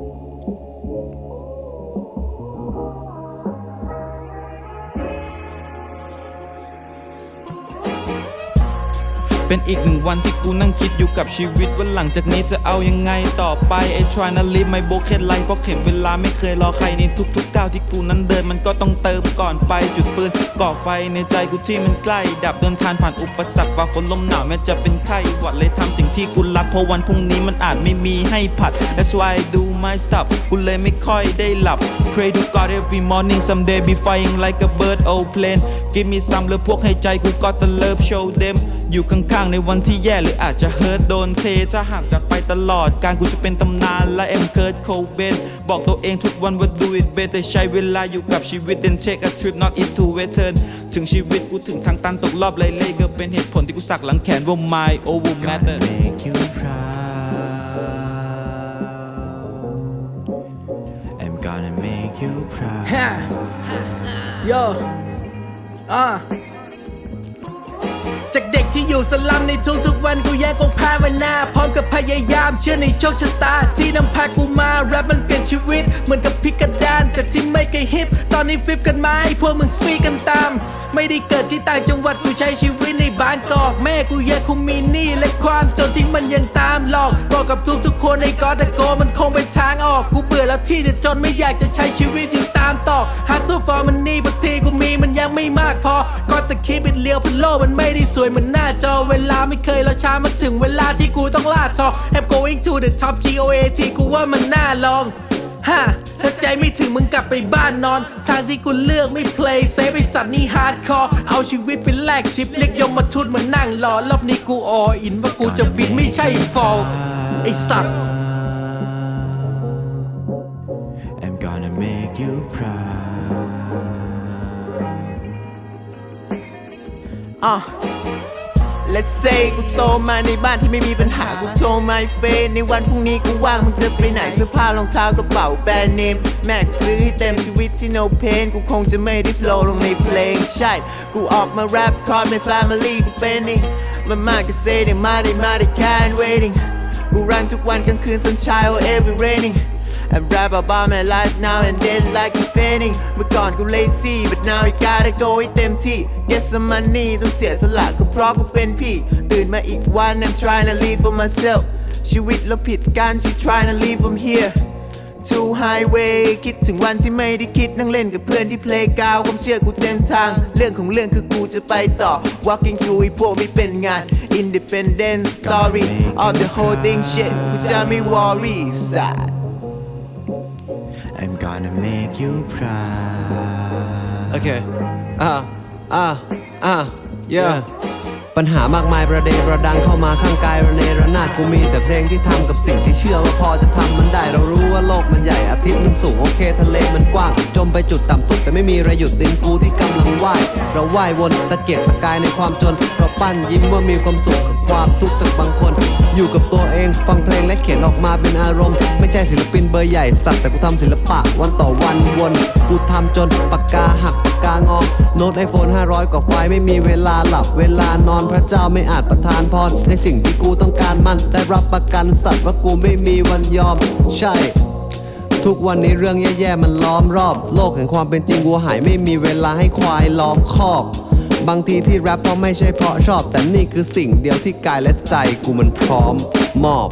Thank you. เป็นอีกหนึ่งวันที่กูนั่งคิดอยู่กับชีวิตว่าหลังจากนี้จะเอายังไงต่อไปไอ้ try to live my broken life เพราะเข็มเวลาไม่เคยรอใครในทุกๆก้าวที่กูนั้นเดินมันก็ต้องเติมก่อนไปจุดฟืนก่อไฟในใจกูที่มันใกล้ ดับเดินทานผ่านอุปสรรคฝ่าฝนลมหนาวแม้จะเป็นไข้หวัดเลยทำสิ่งที่กูรักเพราะวันพรุ่งนี้มันอาจไม่มีให้ผัด That's why I do my stuff กูเลยไม่ค่อยได้หลับ Pray to God every morning someday be flying like a bird oh plane Give me some แล้วพวกให้ใจกูก็ตะเลิฟ show them อยู่ข้างๆในวันที่แย่หรืออาจจะเฮิร์ตโดนเทถ้าหากจากไปตลอดการกูจะเป็นตำนานและเอ็มเคิร์ดโคเบนบอกตัวเองทุกวันว่า do it better ใช้เวลาอยู่กับชีวิต then take a trip not east to west turn ถึงชีวิตกูถึงทางตันตกรอบเลยเล่ก็เป็นเหตุผลที่กูสักหลังแขนว่า my over matter make you proud. I'm gonna make you proud. ฮะโยอ่า จากเด็กที่อยู่สลัมในทุกๆวันกูแย่งกงภาวนาพร้อมกับพยายามเชื่อในโชคชะตา ที่นำพากูมาแรปมันเปลี่ยนชีวิต เหมือนกับพิกระดานจากที่ไม่เคยฮิป ตอนนี้ฟิปกันมาให้พวกมึงสปีกกันตาม ไม่ได้เกิดที่ต่างจังหวัดกูใช้ชีวิตในบางกอก แม่กูแยังคงมีหนี้และความจนที่มันยังตามหลอกบอกกับทุกทุกๆคนในกอตะโกมันคงเป็นทางออกกูเบื่อแล้วที่จะจนไม่อยากจะใช้ชีวิตอยู่ตามตอกฮัสซูฟอร์มันนี่บางทีกูมีมัน ยังไม่มากพอ ก็ตะคิดเป็นเลี้ยวพันโลกมันไม่ได้สวยเหมือนหน้าจอเวลาไม่เคยรอช้ามาถึงเวลาที่กูต้องล่าทอ I'm going to the top G O A T กูว่ามันน่าลองฮะถ้าใจไม่ถึงมึงกลับไปบ้านนอน ทางที่กูเลือกไม่ play เซฟไอสัตว์นี่ฮาร์ดคอร์ เอาชีวิตเป็นแลกชิปเรียกยมมาทุดมานั่งรอรอบนี้กูออินว่ากูจะบินไม่ใช่ฟอลไอสัตว์ อะ Let's say กูโตมาในบ้านที่ไม่มีปัญหา กูโทร my face ในวันพรุ่งนี้กูว่างมึงจะไปไหนเสื้อผ้ารองเท้ากระเป๋าแบรนด์เนม แม็กซื้อให้เต็มชีวิตที่ no pain กูคงจะไม่ได้ flow ลงในเพลงใช่ กูออกมา rap call my family กูเป็นนี่มันมากก็ say ได้มาได้มาได้ can't waiting กูรันทุกวันกลางคืน sunshine or every raining And rap about my life now and then like it's painting เมื่อก่อนกู lazy but now I gotta go ให้เต็มที่ Get some money ต้องเสียสละก็เพราะกูเป็นพี่ ตื่นมาอีกวัน I'm trying to live for myself ชีวิตเราผิดกัน she trying to live from here to highway คิดถึงวันที่ไม่ได้คิดนั่งเล่นกับเพื่อนที่เพลงกาวความเชื่อกูเต็มทาง เรื่องของเรื่องคือกูจะไปต่อ walking through ไอ้พวกไม่เป็นงาน independent story of the whole thing shit กูจะไม่ worry sad I'm gonna make you proud. โอเคอ่าอ่าอ่า yeah ปัญหามากมายประเดประดังเข้ามาข้างกายระเนระนาดกูมีแต่เพลงที่ทำกับสิ่งที่เชื่อว่าพอจะทำมันได้เรารู้ว่าโลกมันใหญ่อาทิตย์มันสูงโอเคทะเลมันกว้าง จมไปจุดต่ำสุดแต่ไม่มีอะไรหยุดดินกูที่กำลังว่ายเราว่ายวนตะเกียกตะกายในความจนเราปั้นยิ้มว่ามีความสุขกับความทุกข์จากบางคน อยู่กับตัว องฟังเพลงและเขียนออกมาเป็นอารมณ์ ไม่ใช่ศิลปินเบอร์ใหญ่สักแต่กูทำศิลปะวันต่อวันวนกูทำจนปากกาหักปากกางอโน้ตไอโฟน500 กว่าไฟล์ไม่มีเวลาหลับเวลานอนพระเจ้าไม่อาจประทานพรในสิ่งที่กูต้องการมันได้รับประกันสัตว์ว่ากูไม่มีวันยอม ใช่ทุกวันนี้เรื่องแย่ๆมันล้อมรอบ โลกแห่งความเป็นจริงวัวหายไม่มีเวลาให้ควายล้อมคอก บางทีที่แรปเพราะไม่ใช่เพราะชอบ แต่นี่คือสิ่งเดียวที่กายและใจกูมันพร้อมมอบ